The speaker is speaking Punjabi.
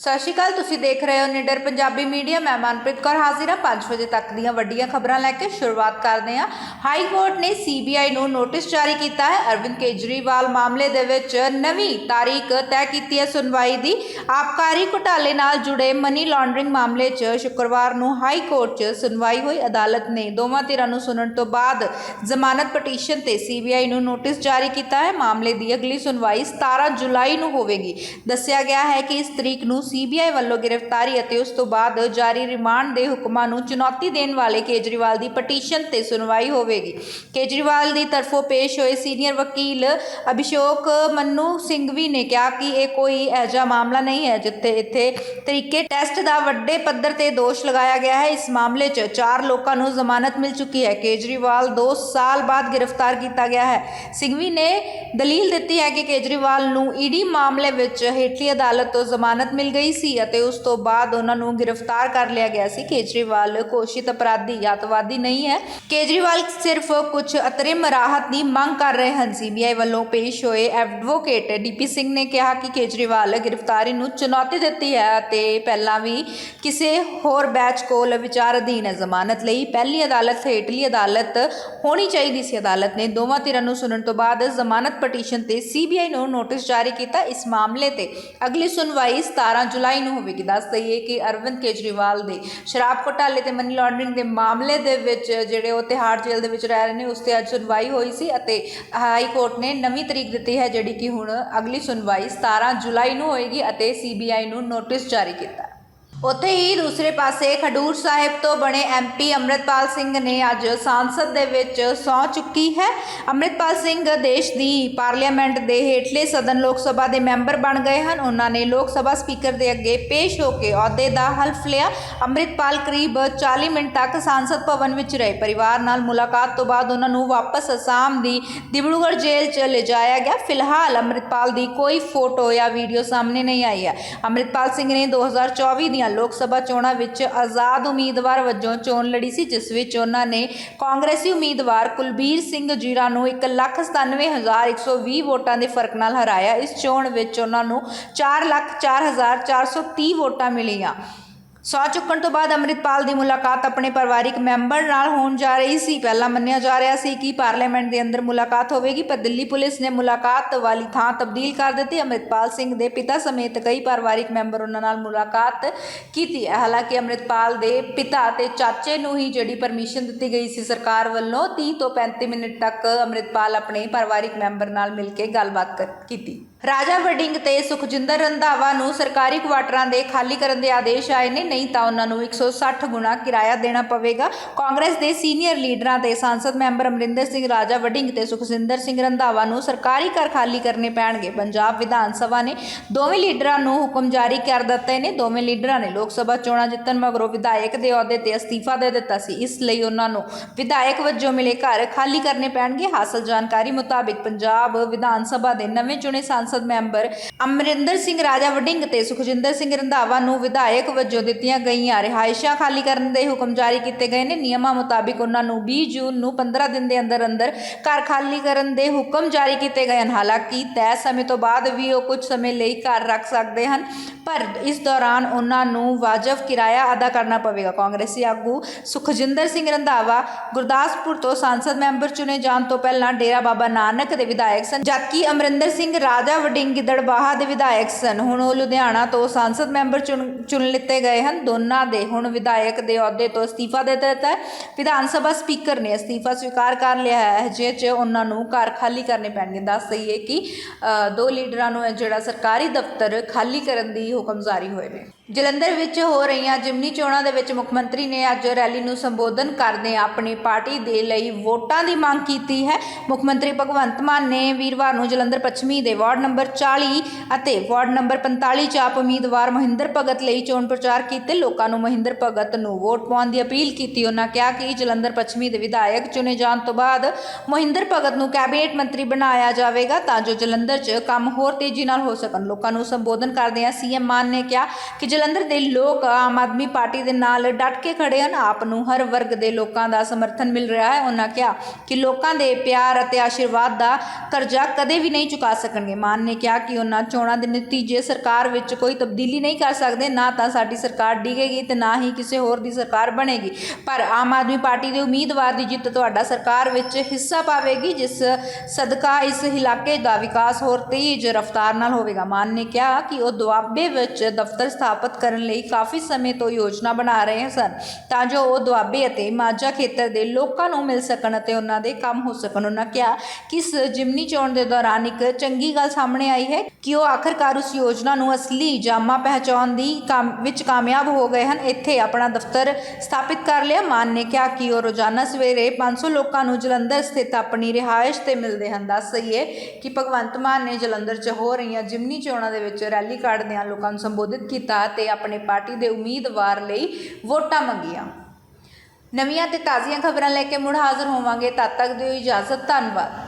ਸਤਿ ਸ਼੍ਰੀ ਅਕਾਲ, ਤੁਸੀਂ ਦੇਖ ਰਹੇ ਹੋ ਨਿਡਰ ਪੰਜਾਬੀ ਮੀਡੀਆ। ਮੈਂ ਮਨਪ੍ਰੀਤ ਕੌਰ ਹਾਜ਼ਰ ਹਾਂ। 5 ਵਜੇ ਤੱਕ ਦੀਆਂ ਵੱਡੀਆਂ ਖਬਰਾਂ ਲੈ ਕੇ ਸ਼ੁਰੂਆਤ ਕਰਦੇ ਹਾਂ। ਹਾਈ ਕੋਰਟ ਨੇ ਸੀਬੀਆਈ ਨੂੰ ਨੋਟਿਸ ਜਾਰੀ ਕੀਤਾ ਹੈ। ਅਰਵਿੰਦ ਕੇਜਰੀਵਾਲ ਮਾਮਲੇ ਦੇ ਵਿੱਚ ਨਵੀਂ ਤਾਰੀਖ ਤੈਅ ਕੀਤੀ ਹੈ ਸੁਣਵਾਈ ਦੀ। ਆਬਕਾਰੀ ਘੁਟਾਲੇ ਨਾਲ ਜੁੜੇ ਮਨੀ ਲਾਂਡਰਿੰਗ ਮਾਮਲੇ 'ਚ ਸ਼ੁੱਕਰਵਾਰ ਨੂੰ ਹਾਈ ਕੋਰਟ 'ਚ ਸੁਣਵਾਈ ਹੋਈ। ਅਦਾਲਤ ਨੇ ਦੋਵਾਂ ਧਿਰਾਂ ਨੂੰ ਸੁਣਨ ਤੋਂ ਬਾਅਦ ਜ਼ਮਾਨਤ ਪਟੀਸ਼ਨ ਤੇ ਸੀਬੀਆਈ ਨੂੰ ਨੋਟਿਸ ਜਾਰੀ ਕੀਤਾ ਹੈ। ਮਾਮਲੇ ਦੀ ਅਗਲੀ ਸੁਣਵਾਈ 17 ਜੁਲਾਈ ਨੂੰ ਹੋਵੇਗੀ। ਦੱਸਿਆ ਗਿਆ ਹੈ ਕਿ ਇਸ ਤਰੀਕ ਨੂੰ ਸੀਬੀਆਈ ਵੱਲੋਂ ਗ੍ਰਿਫਤਾਰੀ ਅਤੇ ਉਸ ਤੋਂ ਬਾਅਦ ਜਾਰੀ ਰਿਮਾਂਡ ਦੇ ਹੁਕਮਾਂ ਨੂੰ ਚੁਣੌਤੀ ਦੇਣ ਵਾਲੇ ਕੇਜਰੀਵਾਲ ਦੀ ਪਟੀਸ਼ਨ ਤੇ ਸੁਣਵਾਈ ਹੋਵੇਗੀ। ਕੇਜਰੀਵਾਲ ਦੀ ਤਰਫੋਂ ਪੇਸ਼ ਹੋਏ ਸੀਨੀਅਰ ਵਕੀਲ ਅਭਿਸ਼ੋਕ ਮੰਨੂ ਸਿੰਘਵੀ ਨੇ ਕਿਹਾ ਕਿ ਇਹ ਕੋਈ ਐਜਾ ਮਾਮਲਾ ਨਹੀਂ ਹੈ ਜਿੱਥੇ ਇੱਥੇ ਤਰੀਕੇ ਟੈਸਟ ਦਾ ਵੱਡੇ ਪੱਧਰ ਤੇ ਦੋਸ਼ ਲਗਾਇਆ ਗਿਆ ਹੈ। ਇਸ ਮਾਮਲੇ 'ਚ ਚਾਰ ਲੋਕਾਂ ਨੂੰ ਜ਼ਮਾਨਤ ਮਿਲ ਚੁੱਕੀ ਹੈ। ਕੇਜਰੀਵਾਲ 2 ਸਾਲ ਬਾਅਦ ਗ੍ਰਿਫਤਾਰ ਕੀਤਾ ਗਿਆ ਹੈ। ਸਿੰਘਵੀ ਨੇ ਦਲੀਲ ਦਿੱਤੀ ਹੈ ਕਿ ਕੇਜਰੀਵਾਲ ਨੂੰ ਈਡੀ ਮਾਮਲੇ ਵਿੱਚ ਹੇਠਲੀ ਅਦਾਲਤ ਤੋਂ ਜ਼ਮਾਨਤ ਮਿਲ ਗਈ ਸੀ ਅਤੇ ਉਸ ਤੋਂ ਬਾਅਦ ਉਹਨਾਂ ਨੂੰ ਗ੍ਰਿਫਤਾਰ ਕਰ ਲਿਆ ਗਿਆ ਸੀ। ਕੇਜਰੀਵਾਲ ਘੋਸ਼ਿਤ ਅਪਰਾਧੀ ਅੱਤਵਾਦੀ ਨਹੀਂ ਹੈ। ਕੇਜਰੀਵਾਲ ਸਿਰਫ ਕੁਝ ਅਤਰਿਮ ਰਾਹਤ ਦੀ ਮੰਗ ਕਰ ਰਹੇ ਹਨ। ਸੀਬੀਆਈ ਵੱਲੋਂ ਪੇਸ਼ ਹੋਏ ਐਡਵੋਕੇਟ ਡੀਪੀ ਸਿੰਘ ਨੇ ਕਿਹਾ ਕਿ ਕੇਜਰੀਵਾਲ ਗ੍ਰਿਫਤਾਰੀ ਨੂੰ ਚੁਣੌਤੀ ਦਿੱਤੀ ਹੈ ਅਤੇ ਪਹਿਲਾਂ ਵੀ ਕਿਸੇ ਹੋਰ ਬੈਚ ਕੋਲ ਵਿਚਾਰ ਅਧੀਨ ਹੈ। ਜ਼ਮਾਨਤ ਲਈ ਪਹਿਲੀ ਅਦਾਲਤ ਹੇਠਲੀ ਅਦਾਲਤ ਹੋਣੀ ਚਾਹੀਦੀ ਸੀ। ਅਦਾਲਤ ਨੇ ਦੋਵਾਂ ਧਿਰਾਂ ਨੂੰ ਸੁਣਨ ਤੋਂ ਬਾਅਦ ਜ਼ਮਾਨਤ ਪਟੀਸ਼ਨ ਤੇ ਸੀਬੀਆਈ ਨੂੰ ਨੋਟਿਸ ਜਾਰੀ ਕੀਤਾ। ਇਸ ਮਾਮਲੇ ਤੇ ਅਗਲੀ ਸੁਣਵਾਈ 17 ਜੁਲਾਈ ਨੂੰ ਹੋਵੇਗੀ। ਦੱਸ ਦਈਏ ਕਿ ਅਰਵਿੰਦ ਕੇਜਰੀਵਾਲ ਦੇ ਸ਼ਰਾਬ ਘੁਟਾਲੇ ਤੇ ਮਨੀ ਲਾਂਡਰਿੰਗ ਦੇ ਮਾਮਲੇ ਦੇ ਵਿੱਚ ਜਿਹੜੇ ਉਹ ਤਿਹਾੜ ਜੇਲ੍ਹ ਦੇ ਵਿੱਚ ਰਹਿ ਰਹੇ ਨੇ, ਉਸ ਤੇ ਅੱਜ ਸੁਣਵਾਈ ਹੋਈ ਸੀ ਅਤੇ ਹਾਈ ਕੋਰਟ ਨੇ ਨਵੀਂ ਤਰੀਕ ਦਿੱਤੀ ਹੈ ਜਿਹੜੀ ਕਿ ਹੁਣ ਅਗਲੀ ਸੁਣਵਾਈ 17 ਜੁਲਾਈ ਨੂੰ ਹੋਏਗੀ ਅਤੇ ਸੀਬੀਆਈ ਨੂੰ ਨੋਟਿਸ ਜਾਰੀ ਕੀਤਾ। ਉੱਥੇ ਹੀ ਦੂਸਰੇ ਪਾਸੇ ਖਡੂਰ ਸਾਹਿਬ ਤੋਂ ਬਣੇ ਐਮਪੀ ਅੰਮ੍ਰਿਤਪਾਲ ਸਿੰਘ ਨੇ ਅੱਜ ਸੰਸਦ ਦੇ ਵਿੱਚ ਸਹੁੰ ਚੁੱਕੀ ਹੈ। ਅੰਮ੍ਰਿਤਪਾਲ ਸਿੰਘ ਦੇਸ਼ ਦੀ ਪਾਰਲੀਮੈਂਟ ਦੇ ਹੇਠਲੇ ਸਦਨ ਲੋਕ ਸਭਾ ਦੇ ਮੈਂਬਰ ਬਣ ਗਏ ਹਨ। ਉਹਨਾਂ ਨੇ ਲੋਕ ਸਭਾ ਸਪੀਕਰ ਦੇ ਅੱਗੇ ਪੇਸ਼ ਹੋ ਕੇ ਅਹੁਦੇ ਦਾ ਹਲਫ ਲਿਆ। ਅੰਮ੍ਰਿਤਪਾਲ ਕਰੀਬ 40 ਮਿੰਟ ਤੱਕ ਸੰਸਦ ਭਵਨ ਵਿੱਚ ਰਹੇ। ਪਰਿਵਾਰ ਨਾਲ ਮੁਲਾਕਾਤ ਤੋਂ ਬਾਅਦ ਉਹਨਾਂ ਨੂੰ ਵਾਪਸ ਅਸਾਮ ਦੀ ਦਿਬੜੂਗੜ੍ਹ ਜੇਲ੍ਹ 'ਚ ਲਿਜਾਇਆ ਗਿਆ। ਫਿਲਹਾਲ ਅੰਮ੍ਰਿਤਪਾਲ ਦੀ ਕੋਈ ਫੋਟੋ ਜਾਂ ਵੀਡੀਓ ਸਾਹਮਣੇ ਨਹੀਂ ਆਈ ਹੈ। ਅੰਮ੍ਰਿਤਪਾਲ ਸਿੰਘ ਨੇ 2024 ਦੀਆਂ ਲੋਕ ਸਭਾ ਚੋਣਾਂ ਵਿੱਚ ਆਜ਼ਾਦ ਉਮੀਦਵਾਰ ਵਜੋਂ ਚੋਣ ਲੜੀ ਸੀ, ਜਿਸ ਵਿੱਚ ਉਹਨਾਂ ਨੇ ਕਾਂਗਰਸੀ ਉਮੀਦਵਾਰ ਕੁਲਬੀਰ ਸਿੰਘ ਜੀਰਾ ਨੂੰ 197120 ਵੋਟਾਂ ਦੇ ਫ਼ਰਕ ਨਾਲ ਹਰਾਇਆ। ਇਸ ਚੋਣ ਵਿੱਚ ਉਹਨਾਂ ਨੂੰ 404430 ਵੋਟਾਂ ਮਿਲੀਆਂ। ਸੌ ਚੁੱਕਣ ਤੋਂ ਬਾਅਦ ਅੰਮ੍ਰਿਤਪਾਲ ਦੀ ਮੁਲਾਕਾਤ ਆਪਣੇ ਪਰਿਵਾਰਿਕ ਮੈਂਬਰ ਨਾਲ ਹੋਣ ਜਾ ਰਹੀ ਸੀ। ਪਹਿਲਾਂ ਮੰਨਿਆ ਜਾ ਰਿਹਾ ਸੀ ਕਿ ਪਾਰਲੀਮੈਂਟ ਦੇ ਅੰਦਰ ਮੁਲਾਕਾਤ ਹੋਵੇਗੀ, ਪਰ ਦਿੱਲੀ ਪੁਲਿਸ ਨੇ ਮੁਲਾਕਾਤ ਵਾਲੀ ਥਾਂ ਤਬਦੀਲ ਕਰ ਦਿੱਤੀ। ਅੰਮ੍ਰਿਤਪਾਲ ਸਿੰਘ ਦੇ ਪਿਤਾ ਸਮੇਤ ਕਈ ਪਰਿਵਾਰਿਕ ਮੈਂਬਰ ਉਹਨਾਂ ਨਾਲ ਮੁਲਾਕਾਤ ਕੀਤੀ ਹਾਲਾਂਕਿ ਅੰਮ੍ਰਿਤਪਾਲ ਦੇ ਪਿਤਾ ਤੇ ਚਾਚੇ ਨੂੰ ਹੀ ਜਿਹੜੀ ਪਰਮਿਸ਼ਨ ਦਿੱਤੀ ਗਈ ਸੀ ਸਰਕਾਰ ਵੱਲੋਂ 30 ਤੋਂ 35 ਮਿੰਟ ਤੱਕ ਅੰਮ੍ਰਿਤਪਾਲ ਆਪਣੇ ਪਰਿਵਾਰਿਕ ਮੈਂਬਰ ਨਾਲ ਮਿਲ ਕੇ ਗੱਲਬਾਤ ਕਰ- ਕੀਤੀ। ਰਾਜਾ ਵਡਿੰਗ ਤੇ ਸੁਖਜਿੰਦਰ ਰੰਧਾਵਾ ਨੂੰ ਸਰਕਾਰੀ ਕੁਆਟਰਾਂ ਦੇ ਖਾਲੀ ਕਰਨ ਦੇ ਆਦੇਸ਼ ਆਏ ਨੇ। ਨਹੀਂ ਤਾਂ ਉਹਨਾਂ ਨੂੰ 160 ਗੁਣਾ ਕਿਰਾਇਆ ਦੇਣਾ ਪਵੇਗਾ। ਕਾਂਗਰਸ ਦੇ ਸੀਨੀਅਰ ਲੀਡਰਾਂ ਤੇ ਸੰਸਦ ਮੈਂਬਰ ਅਮਰਿੰਦਰ ਸਿੰਘ, ਰਾਜਾ ਵਡਿੰਗ ਤੇ ਸੁਖਜਿੰਦਰ ਸਿੰਘ ਰੰਧਾਵਾ ਨੂੰ ਸਰਕਾਰੀ ਘਰ ਖਾਲੀ ਕਰਨੇ ਪੈਣਗੇ। ਪੰਜਾਬ ਵਿਧਾਨ ਸਭਾ ਨੇ ਦੋਵੇਂ ਲੀਡਰਾਂ ਨੂੰ ਹੁਕਮ ਜਾਰੀ ਕਰ ਦਿੱਤੇ ਨੇ। ਦੋਵੇਂ ਲੀਡਰਾਂ ਨੇ ਲੋਕ ਸਭਾ ਚੋਣਾਂ ਜਿੱਤਣ ਮਗਰੋਂ ਵਿਧਾਇਕ ਦੇ ਅਹੁਦੇ ਤੇ ਅਸਤੀਫਾ ਦੇ ਦਿੱਤਾ ਸੀ। ਇਸ ਲਈ ਉਹਨਾਂ ਨੂੰ ਵਿਧਾਇਕ ਵਜੋਂ ਮਿਲੇ ਘਰ ਖਾਲੀ ਕਰਨੇ ਪੈਣਗੇ। ਹਾਸਲ ਜਾਣਕਾਰੀ ਮੁਤਾਬਿਕ ਪੰਜਾਬ ਵਿਧਾਨ ਸਭਾ ਦੇ ਨਵੇਂ ਚੁਣੇ ਸੰਸਦ ਮੈਂਬਰ ਅਮਰਿੰਦਰ ਸਿੰਘ ਰਾਜਾ ਵਡਿੰਗ ਤੇ ਸੁਖਜਿੰਦਰ ਸਿੰਘ ਰੰਧਾਵਾ ਨੂੰ ਵਿਧਾਇਕ ਵਜੋਂ ਦਿੱਤੀਆਂ ਗਈਆਂ ਰਿਹਾਇਸ਼ਾਂ ਖਾਲੀ ਕਰਨ ਦੇ ਹੁਕਮ ਜਾਰੀ ਕੀਤੇ ਗਏ ਨੇ। ਨਿਯਮਾਂ ਮੁਤਾਬਿਕ ਉਹਨਾਂ ਨੂੰ 20 ਜੂਨ ਨੂੰ 15 ਦਿਨ ਦੇ ਅੰਦਰ ਅੰਦਰ ਘਰ ਖਾਲੀ ਕਰਨ ਦੇ ਹੁਕਮ ਜਾਰੀ ਕੀਤੇ ਗਏ ਹਨ। ਹਾਲਾਂਕਿ ਤੈਅ ਸਮੇਂ ਤੋਂ ਬਾਅਦ ਵੀ ਉਹ ਕੁਝ ਸਮੇਂ ਲਈ ਘਰ ਰੱਖ ਸਕਦੇ ਹਨ, ਪਰ ਇਸ ਦੌਰਾਨ ਉਹਨਾਂ ਨੂੰ ਵਾਜਬ ਕਿਰਾਇਆ ਅਦਾ ਕਰਨਾ ਪਵੇਗਾ। ਕਾਂਗਰਸੀ ਆਗੂ ਸੁਖਜਿੰਦਰ ਸਿੰਘ ਰੰਧਾਵਾ ਗੁਰਦਾਸਪੁਰ ਤੋਂ ਸੰਸਦ ਮੈਂਬਰ ਚੁਣੇ ਜਾਣ ਤੋਂ ਪਹਿਲਾਂ ਡੇਰਾ ਬਾਬਾ ਨਾਨਕ ਦੇ ਵਿਧਾਇਕ ਸਨ। ਜਦਕਿ ਅਮਰਿੰਦਰ ਸਿੰਘ ਰਾਜਾ ਵਡਿੰਗ ਗਿੱਦੜਬਾਹਾ ਦੇ ਵਿਧਾਇਕ ਸਨ। ਹੁਣ ਉਹ ਲੁਧਿਆਣਾ ਤੋਂ ਸੰਸਦ ਮੈਂਬਰ ਚੁਣ ਚੁਣ ਲਿੱਤੇ ਗਏ ਹਨ। ਦੋਨਾਂ ਦੇ ਹੁਣ ਵਿਧਾਇਕ ਦੇ ਅਹੁਦੇ ਤੋਂ ਅਸਤੀਫਾ ਦੇ ਦਿੱਤਾ ਹੈ। ਵਿਧਾਨ ਸਭਾ ਸਪੀਕਰ ਨੇ ਅਸਤੀਫਾ ਸਵੀਕਾਰ ਕਰ ਲਿਆ ਹੈ। ਜਿਸ 'ਚ ਉਹਨਾਂ ਨੂੰ ਘਰ ਖਾਲੀ ਕਰਨੇ ਪੈਣਗੇ। ਦੱਸ ਦਈਏ ਕਿ ਦੋ ਲੀਡਰਾਂ ਨੂੰ ਜਿਹੜਾ ਸਰਕਾਰੀ ਦਫ਼ਤਰ ਖਾਲੀ ਕਰਨ ਦੀ ਹੁਕਮ ਜਾਰੀ ਹੋਏ ਨੇ। ਜਲੰਧਰ ਵਿੱਚ ਹੋ ਰਹੀਆਂ ਜਿਮਨੀ ਚੋਣਾਂ ਦੇ ਵਿੱਚ ਮੁੱਖ ਮੰਤਰੀ ਨੇ ਅੱਜ ਰੈਲੀ ਨੂੰ ਸੰਬੋਧਨ ਕਰਦੇ ਆਪਣੀ ਪਾਰਟੀ ਦੇ ਲਈ ਵੋਟਾਂ ਦੀ ਮੰਗ ਕੀਤੀ ਹੈ। ਮੁੱਖ ਮੰਤਰੀ ਭਗਵੰਤ ਮਾਨ ਨੇ ਵੀਰਵਾਰ ਨੂੰ ਜਲੰਧਰ ਪੱਛਮੀ ਦੇ ਵਾਰਡ ਨੰਬਰ 40 ਅਤੇ ਵਾਰਡ ਨੰਬਰ 45 ਚ ਆਪ ਉਮੀਦਵਾਰ ਮਹਿੰਦਰ ਭਗਤ ਲਈ ਚੋਣ ਪ੍ਰਚਾਰ ਕੀਤੇ। ਲੋਕਾਂ ਨੂੰ ਮਹਿੰਦਰ ਭਗਤ ਨੂੰ ਵੋਟ ਪਾਉਣ ਦੀ ਅਪੀਲ ਕੀਤੀ। ਉਹਨਾਂ ਕਿਹਾ ਕਿ ਜਲੰਧਰ ਪੱਛਮੀ ਦੇ ਵਿਧਾਇਕ ਚੁਣੇ ਜਾਣ ਤੋਂ ਬਾਅਦ ਮਹਿੰਦਰ ਭਗਤ ਨੂੰ ਕੈਬਨਿਟ ਮੰਤਰੀ ਬਣਾਇਆ ਜਾਵੇਗਾ ਤਾਂ ਜੋ ਜਲੰਧਰ 'ਚ ਕੰਮ ਹੋਰ ਤੇਜ਼ੀ ਨਾਲ ਹੋ ਸਕਣ। ਲੋਕਾਂ ਨੂੰ ਸੰਬੋਧਨ ਕਰਦਿਆਂ ਸੀਐਮ ਮਾਨ ਨੇ ਕਿਹਾ ਕਿ ਜਲੰਧਰ ਦੇ ਲੋਕ ਆਮ ਆਦਮੀ ਪਾਰਟੀ ਦੇ ਨਾਲ ਡਟ ਕੇ ਖੜੇ ਹਨ। ਆਪ ਨੂੰ ਹਰ ਵਰਗ ਦੇ ਲੋਕਾਂ ਦਾ ਸਮਰਥਨ ਮਿਲ ਰਿਹਾ ਹੈ। ਉਹਨਾਂ ਕਿਹਾ ਕਿ ਲੋਕਾਂ ਦੇ ਪਿਆਰ ਅਤੇ ਆਸ਼ੀਰਵਾਦ ਦਾ ਕਰਜ਼ਾ ਕਦੇ ਵੀ ਨਹੀਂ ਚੁਕਾ ਸਕਣਗੇ। ਮਾਨ ਨੇ ਕਿਹਾ ਕਿ ਉਹਨਾਂ ਚੋਣਾਂ ਦੇ ਨਤੀਜੇ ਸਰਕਾਰ ਵਿੱਚ ਕੋਈ ਤਬਦੀਲੀ ਨਹੀਂ ਕਰ ਸਕਦੇ। ਨਾ ਤਾਂ ਸਾਡੀ ਸਰਕਾਰ ਡਿੱਗੇਗੀ ਤੇ ਨਾ ਹੀ ਕਿਸੇ ਹੋਰ ਦੀ ਸਰਕਾਰ ਬਣੇਗੀ। ਪਰ ਆਮ ਆਦਮੀ ਪਾਰਟੀ ਦੇ ਉਮੀਦਵਾਰ ਦੀ ਜਿੱਤ ਤੁਹਾਡਾ ਸਰਕਾਰ ਵਿੱਚ ਹਿੱਸਾ ਪਾਵੇਗੀ, ਜਿਸ ਸਦਕਾ ਇਸ ਇਲਾਕੇ ਦਾ ਵਿਕਾਸ ਹੋਰ ਤੇਜ਼ ਰਫ਼ਤਾਰ ਨਾਲ ਹੋਵੇਗਾ। ਮਾਨ ਨੇ ਕਿਹਾ ਕਿ ਉਹ ਦੁਆਬੇ ਵਿੱਚ ਦਫ਼ਤਰ ਸਥਾਪਿਤ ਕਰਨ ਲਈ ਕਾਫੀ ਸਮੇਂ ਤੋਂ ਯੋਜਨਾ ਬਣਾ ਰਹੇ ਸਨ ਤਾਂ ਜੋ ਉਹ ਦੁਆਬੇ ਅਤੇ ਮਾਝਾ ਖੇਤਰ ਦੇ ਲੋਕਾਂ ਨੂੰ ਮਿਲ ਸਕਣ ਅਤੇ ਉਹਨਾਂ ਦੇ ਕੰਮ ਹੋ ਸਕਣ। ਉਹਨਾਂ ਕਿਹਾ ਕਿ ਇਸ ਜਿਮਨੀ ਚੋਣ ਦੇ ਦੌਰਾਨ ਇੱਕ ਚੰਗੀ ਗੱਲ ਸਾਹਮਣੇ ਆਈ ਹੈ ਕਿ ਉਹ ਆਖਰਕਾਰ ਉਸ ਯੋਜਨਾ ਨੂੰ ਅਸਲੀ ਜਾਮਾ ਪਹਿਚਾਉਣ ਦੀ ਵਿੱਚ ਕਾਮਯਾਬ ਹੋ ਗਏ ਹਨ। ਇੱਥੇ ਆਪਣਾ ਦਫ਼ਤਰ ਸਥਾਪਿਤ ਕਰ ਲਿਆ। ਮਾਨ ਨੇ ਕਿਹਾ ਕਿ ਉਹ ਰੋਜ਼ਾਨਾ ਸਵੇਰੇ 500 ਲੋਕਾਂ ਨੂੰ ਜਲੰਧਰ ਸਥਿਤ ਆਪਣੀ ਰਿਹਾਇਸ਼ ਤੇ ਮਿਲਦੇ ਹਨ। ਦੱਸ ਸਹੀਏ ਕਿ ਭਗਵੰਤ ਮਾਨ ਨੇ ਜਲੰਧਰ 'ਚ ਹੋ ਰਹੀਆਂ ਜਿਮਨੀ ਚੋਣਾਂ ਦੇ ਵਿੱਚ ਰੈਲੀ ਕੱਢਦਿਆਂ ਲੋਕਾਂ ਨੂੰ ਸੰਬੋਧਿਤ ਕੀਤਾ ਤੇ ਆਪਣੇ ਪਾਰਟੀ ਦੇ ਉਮੀਦਵਾਰ ਲਈ ਵੋਟਾਂ ਮੰਗੀਆਂ। ਨਵੀਆਂ ਤੇ ਤਾਜ਼ੀਆਂ ਖਬਰਾਂ ਲੈ ਕੇ ਮੁੜ ਹਾਜ਼ਰ ਹੋਵਾਂਗੇ। ਤਦ ਤੱਕ ਦਿਓ ਇਜਾਜ਼ਤ। ਧੰਨਵਾਦ।